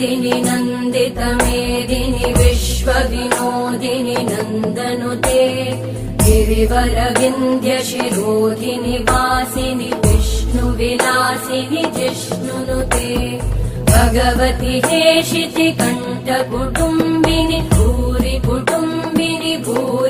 నందిని నందిత మేదిని విశ్వ వినోదిని నందనుతే. గిరివర వింధ్య శిరోధిని వాసిని విష్ణు విలాసిని జిష్ణునుతే. భగవతి హేషితి కంఠ కుటుంబిని భూరి కుటుంబిని భూరి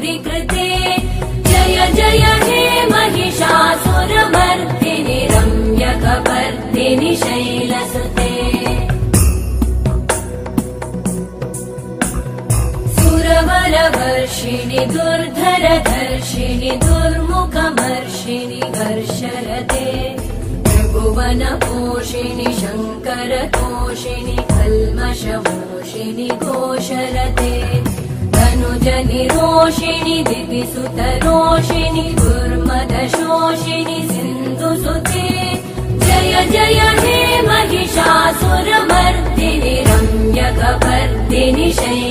सुरवरवर्षिणि दुर्धरधर्षिणि दुर्मुखमर्षिणि घर्षरते त्रिभुवनपोषिणि शङ्करतोषिणि कल्मषमोषिणि घोषरते धनुजनिरोषिणि दिविसुतरोषिणि दुर्मदशोषिणि सिन्धुसुते जय जय हे महिषासुरमर्दिनि रम्यकपर्दिनि शैलसुते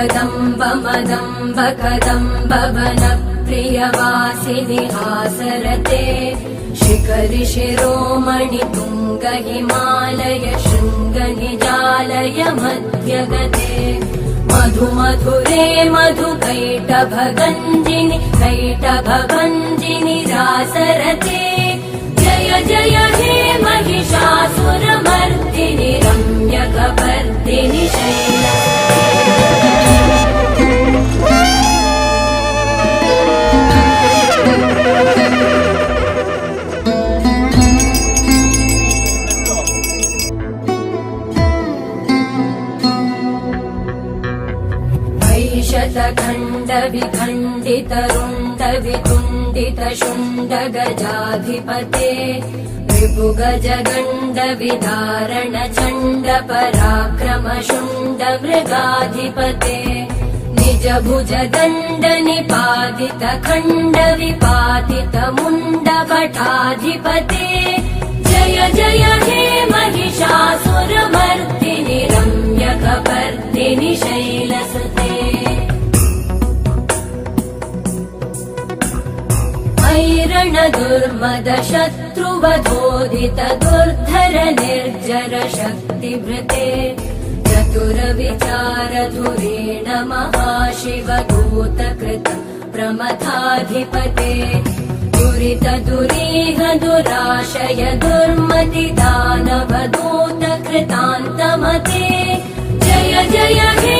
अयि जगदम्ब मदम्ब कदम्ब वनप्रियवासिनि हासरते शिखरि शिरोमणि हिमालय शृङ्गनिजालय मध्यगते। मधु मधुरे मधु कैटभगञ्जिनि रासरते। जय जय हे महिषासुरमर्दिनि रम्यकपर्दिनि शतखण्ड विखण्डित रुण्ड वितुण्डित शुण्ड गजाधिपते रिपुगज गण्ड विदारण चण्ड पराक्रम शुण्ड मृगाधिपते निज भुज दण्ड निपातित खण्ड विपातित मुण्ड भटाधिपते जय जय हे महिषासुरमर्दिनि रम्यकपर्दिनि शैलसुते ऐरण दुर्मद शत्रुवधोदित दुर्धर निर्जर शक्तिभृते चतुरविचार धुरेण महाशिव दूतकृत प्रमथाधिपते दुरित दुरीह दुराशय दुर्मति दानव दूत कृतान्तमते जय जय हे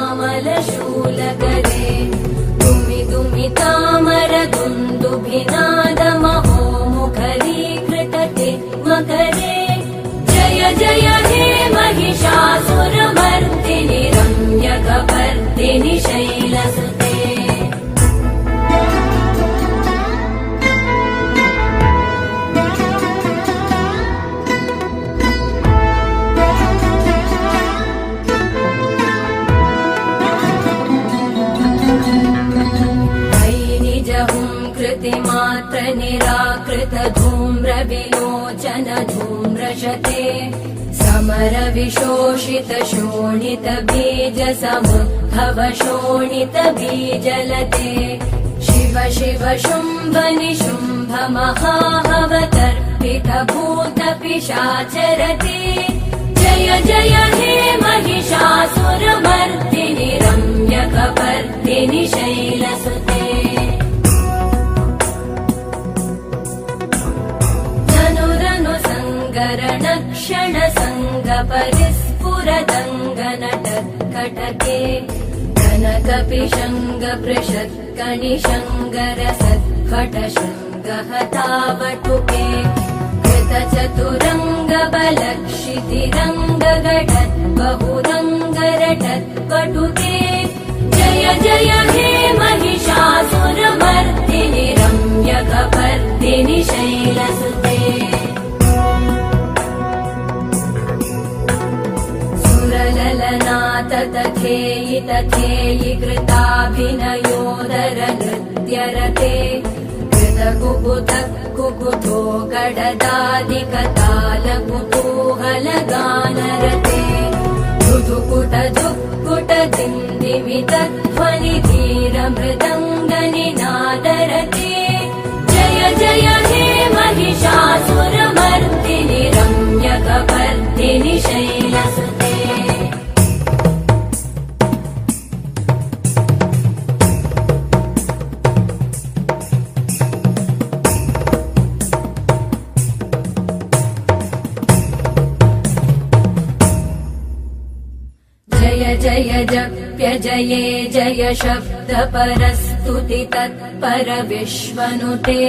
शैलसुते मयि निजहुं कृतिमात्र निराकृत धूम्र विलोचन धूम्रशते समर विशोषित शोणित बीजलते शिव शिव शुम्भ निशुम्भ जय जय हे महिषासुरमर्दिनि रम्यकपर्दिनि शैलसुते कृत चतुरङ्ग बलक्षितिरङ्ग गटत् बहुरङ्गरटत् पटुके जय जय हे महिषासुरमर्दिनि रम्यकपर्दिनि शैलसुते तथेयि तथेयि कृताभिनयोदर नृत्यरते कृतकुकुत कुकुतो गडदादिकताल कुतूहलगानरते मृदुकुट दुःकुट दिन्दिमितध्वनि धीर मृदङ्गनिनादरते जय जय हे महिषासुरमर्दिनि रम्यकपर्दिनि शैलसुते जय जप्य जये जय शब्द परस्तुति तत्पर विश्वनुते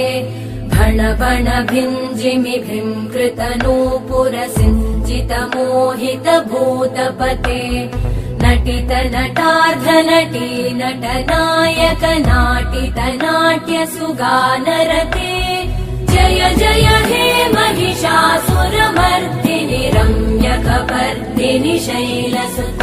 सिञ्चित मोहित भूतपते नटित नटार्ध नटी नटनायक नाटित नाट्य सुगानरते। जय जय हे महिषासुरमर्दिनि रम्यकपर्दिनि शैलसुते